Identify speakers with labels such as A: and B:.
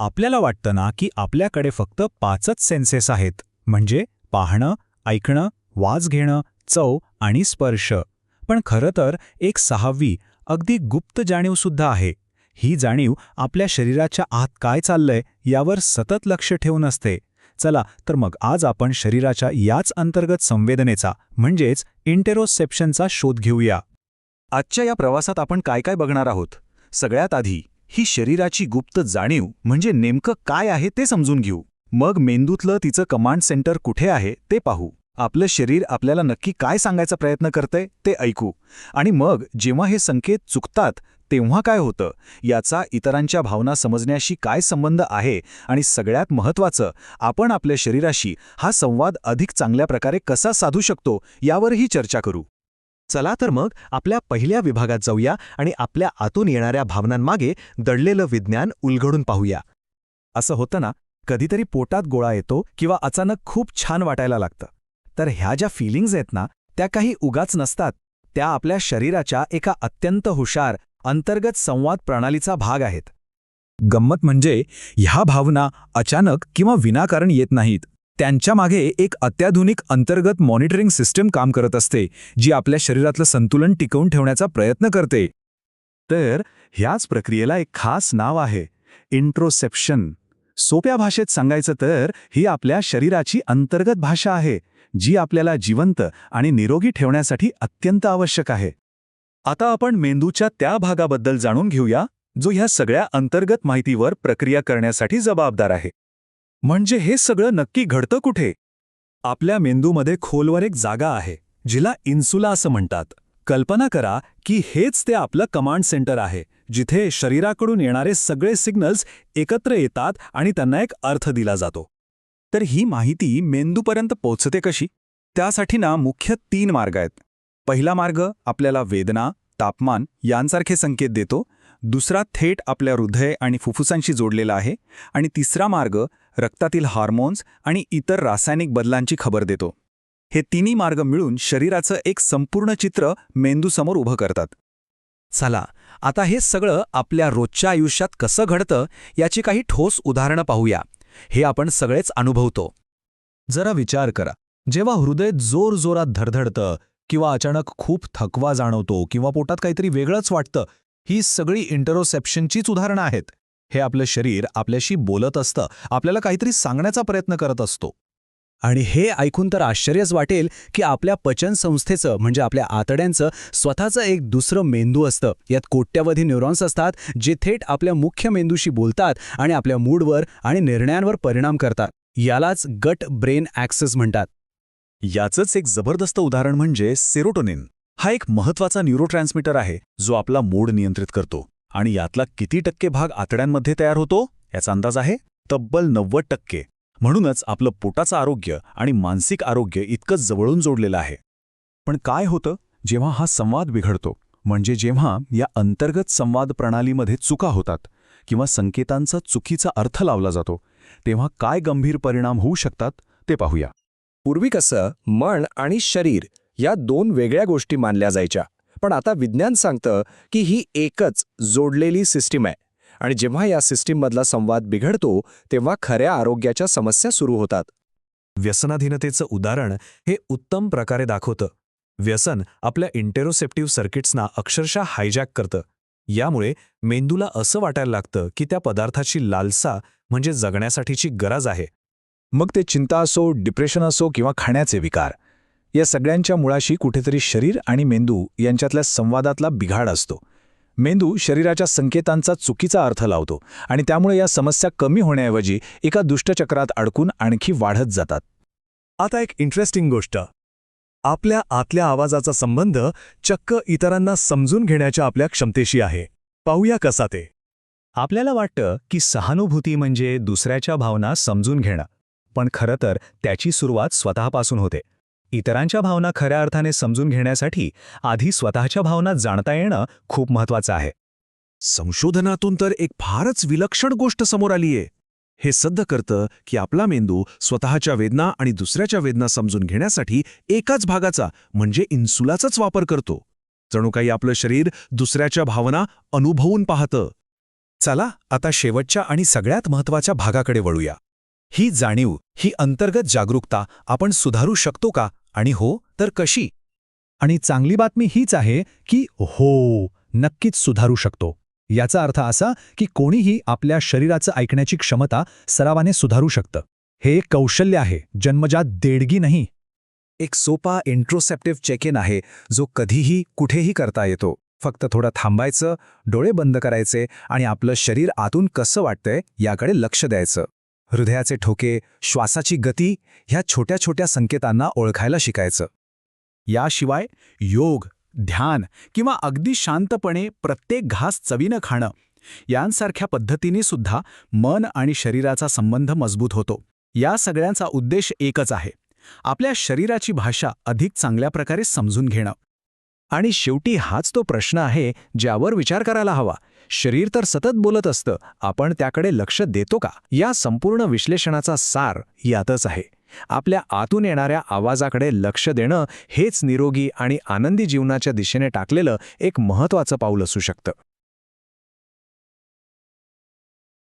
A: आपल्याला वाटतं ना की आपल्याकडे फक्त पाचच सेन्सेस आहेत. म्हणजे पाहणं ऐकणं वाज घेणं चव आणि स्पर्श. पण खरं तर एक सहावी अगदी गुप्त जाणीवसुद्धा आहे. ही जाणीव आपल्या शरीराच्या आत काय चाललंय यावर सतत लक्ष ठेवून असते. चला तर मग आज आपण शरीराच्या याच अंतर्गत संवेदनेचा म्हणजेच इंटेरोसेप्शनचा शोध घेऊया.
B: आजच्या या प्रवासात आपण काय काय बघणार आहोत? सगळ्यात आधी ही शरीराची गुप्त जाणीव म्हणजे नेमकं काय आहे ते समजून घेऊ. मग मेंदूतलं तिचं कमांड सेंटर कुठे आहे ते पाहू. आपलं शरीर आपल्याला नक्की काय सांगायचा प्रयत्न करतंय ते ऐकू. आणि मग जेव्हा हे संकेत चुकतात तेव्हा काय होतं? याचा इतरांच्या भावना समजण्याशी काय संबंध आहे? आणि सगळ्यात महत्त्वाचं आपण आपल्या शरीराशी हा संवाद अधिक चांगल्या प्रकारे कसा साधू शकतो? यावरही चर्चा करू.
C: चला तर मग आपल्या पहिल्या विभागात जाऊया आणि आपल्या आतून येणाऱ्या भावनांमागे दडलेलं विज्ञान उलगडून पाहूया.
B: असं होतं ना कधीतरी पोटात गोळा येतो किंवा अचानक खूप छान वाटायला लागतं. तर ह्या ज्या फिलिंग्ज आहेत ना त्या काही उगाच नसतात. त्या आपल्या शरीराच्या एका अत्यंत हुशार अंतर्गत संवाद प्रणालीचा भाग आहेत.
A: गंमत म्हणजे ह्या भावना अचानक किंवा विनाकारण येत नाहीत. त्यांच्या मागे एक अत्याधुनिक अंतर्गत मॉनिटरिंग सिस्टम काम करत असते जी आपल्या शरीरातलं संतुलन टिकवून ठेवण्याचा प्रयत्न करते.
B: तर ह्याच प्रक्रियेला एक खास नाव आहे इंट्रोसेप्शन. सोप्या भाषेत सांगायचं तर ही आपल्या शरीराची अंतर्गत भाषा आहे जी आपल्याला जिवंत आणि निरोगी ठेवण्यासाठी अत्यंत आवश्यक आहे. आता आपण मेंदूच्या त्या भागाबद्दल जाणून घेऊया जो ह्या सगळ्या अंतर्गत माहितीवर प्रक्रिया करण्यासाठी जबाबदार आहे. म्हणजे हे सगळं नक्की घडतं कुठे? आपल्या मेंदूमध्ये खोलवर एक जागा आहे जिला इन्सुला असं म्हणतात. कल्पना करा की हेच ते आपलं कमांड सेंटर आहे जिथे शरीराकडून येणारे सगळे सिग्नल्स एकत्र येतात आणि त्यांना एक अर्थ दिला जातो. तर ही माहिती मेंदूपर्यंत पोचते कशी? त्यासाठी ना मुख्य तीन मार्ग आहेत. पहिला मार्ग आपल्याला वेदना तापमान यांसारखे संकेत देतो. दुसरा थेट आपल्या हृदय आणि फुफ्फुसांशी जोडलेला आहे. आणि तिसरा मार्ग रक्तातील हार्मोन्स आणि इतर रासायनिक बदलांची खबर देतो. हे तिन्ही मार्ग मिळून शरीराचं एक संपूर्ण चित्र मेंदूसमोर उभं करतात.
C: चला आता हे सगळं आपल्या रोजच्या आयुष्यात कसं घडतं याची काही ठोस उदाहरणं पाहूया. हे आपण सगळेच अनुभवतो.
A: जरा विचार करा. जेव्हा हृदय जोर जोरात धडधडतं किंवा अचानक खूप थकवा जाणवतो किंवा पोटात काहीतरी वेगळंच वाटतं ही सगळी इंटरोसेप्शनचीच उदाहरणं आहेत. हे आपलं शरीर आपल्याशी बोलत असतं आपल्याला काहीतरी सांगण्याचा प्रयत्न करत असतो.
C: आणि हे ऐकून तर आश्चर्यच वाटेल की आपल्या पचनसंस्थेचं म्हणजे आपल्या आतड्यांचं स्वतःचं एक दुसरं मेंदू असतं. यात कोट्यावधी न्यूरॉन्स असतात जे थेट आपल्या मुख्य मेंदूशी बोलतात आणि आपल्या मूडवर आणि निर्णयांवर परिणाम करतात. यालाच गट ब्रेन ॲक्सेस म्हणतात.
B: याचंच एक जबरदस्त उदाहरण म्हणजे सेरोटोनिन. हा एक महत्त्वाचा न्यूरोट्रान्समीटर आहे जो आपला मूड नियंत्रित करतो. आणि यातला किती टक्के भाग आतड्यांमध्ये तयार होतो याचा अंदाज आहे? तब्बल नव्वद टक्के. म्हणूनच आपलं पोटाचं आरोग्य आणि मानसिक आरोग्य इतकं जवळून जोडलेलं आहे. पण काय होतं जेव्हा हा संवाद बिघडतो? म्हणजे जेव्हा या अंतर्गत संवाद प्रणालीमध्ये चुका होतात किंवा संकेतांचा चुकीचा अर्थ लावला जातो तेव्हा काय गंभीर परिणाम होऊ शकतात ते पाहूया.
D: पूर्वी कसं मन आणि शरीर या दोन वेगळ्या गोष्टी मानल्या जायच्या. पण आता विज्ञान सांगतं की ही एकच जोडलेली सिस्टीम आहे. आणि जेव्हा या सिस्टीममधला संवाद बिघडतो तेव्हा खऱ्या आरोग्याच्या समस्या सुरू होतात.
B: व्यसनाधीनतेचं उदाहरण हे उत्तम प्रकारे दाखवतं. व्यसन आपल्या इंटेरोसेप्टिव्ह सर्किट्सना अक्षरशः हायजॅक करतं. यामुळे मेंदूला असं वाटायला लागतं की त्या पदार्थाची लालसा म्हणजे जगण्यासाठीची गरज आहे. मग ते चिंता असो डिप्रेशन असो किंवा खाण्याचे विकार या सगळ्यांच्या मुळाशी कुठेतरी शरीर आणि मेंदू यांच्यातल्या संवादातला बिघाड असतो. मेंदू शरीराच्या संकेतांचा चुकीचा अर्थ लावतो आणि त्यामुळे या समस्या कमी होण्याऐवजी एका दुष्टचक्रात अडकून आणखी वाढत जातात. आता एक इंटरेस्टिंग गोष्ट. आपल्या आतल्या आवाजाचा संबंध चक्क इतरांना समजून घेण्याच्या आपल्या क्षमतेशी आहे. पाहूया कसा ते. आपल्याला वाटतं की सहानुभूती म्हणजे दुसऱ्याच्या भावना समजून घेणं. पण खरं तर त्याची सुरुवात स्वतःपासून होते. इतरांच्या भावना खऱ्या अर्थाने समजून घेण्यासाठी आधी स्वतःच्या भावना जाणता येणं खूप महत्वाचं आहे. संशोधनातून तर एक फारच विलक्षण गोष्ट समोर आलीये. हे सिद्ध करतं की आपला मेंदू स्वतःच्या वेदना आणि दुसऱ्याच्या वेदना समजून घेण्यासाठी एकाच भागाचा म्हणजे इन्सुलाचाच वापर करतो. जणू काही आपलं शरीर दुसऱ्याच्या भावना अनुभवून पाहतं.
A: चला आता शेवटच्या आणि सगळ्यात महत्त्वाच्या भागाकडे वळूया. ही जाणीव ही अंतर्गत जागरूकता आपण सुधारू शकतो का? आणि हो तर कशी? आणि चांगली बातमी हीच आहे की हो नक्कीच सुधारू शकतो. याचा अर्थ असा की कोणीही आपल्या शरीराचं ऐकण्याची क्षमता सरावाने सुधारू शकतं. हे एक कौशल्य आहे जन्मजात देडगी नाही.
B: एक सोपा इंट्रोसेप्टिव्ह चेक इन आहे जो कधीही कुठेही करता येतो. फक्त थोडं थांबायचं डोळे बंद करायचे आणि आपलं शरीर आतून कसं वाटतंय याकडे लक्ष द्यायचं. हृदयाचे ठोके श्वासाची गती ह्या छोट्या छोट्या संकेतांना ओळखायला शिकायचं.
C: याशिवाय योग ध्यान किंवा अगदी शांतपणे प्रत्येक घास चवीनं खाणं यांसारख्या पद्धतीने सुद्धा मन आणि शरीराचा संबंध मजबूत होतो. या सगळ्यांचा उद्देश एकच आहे. आपल्या शरीराची भाषा अधिक चांगल्या प्रकारे समजून घेणं.
B: आणि शेवटी हाच तो प्रश्न आहे ज्यावर विचार करायला हवा. शरीर तर सतत बोलत असतं आपण त्याकडे लक्ष देतो का? या संपूर्ण विश्लेषणाचा सार यातच आहे. आपल्या आतून येणाऱ्या आवाजाकडे लक्ष देणं हेच निरोगी आणि आनंदी जीवनाच्या दिशेने टाकलेलं एक महत्त्वाचं पाऊल असू शकतं.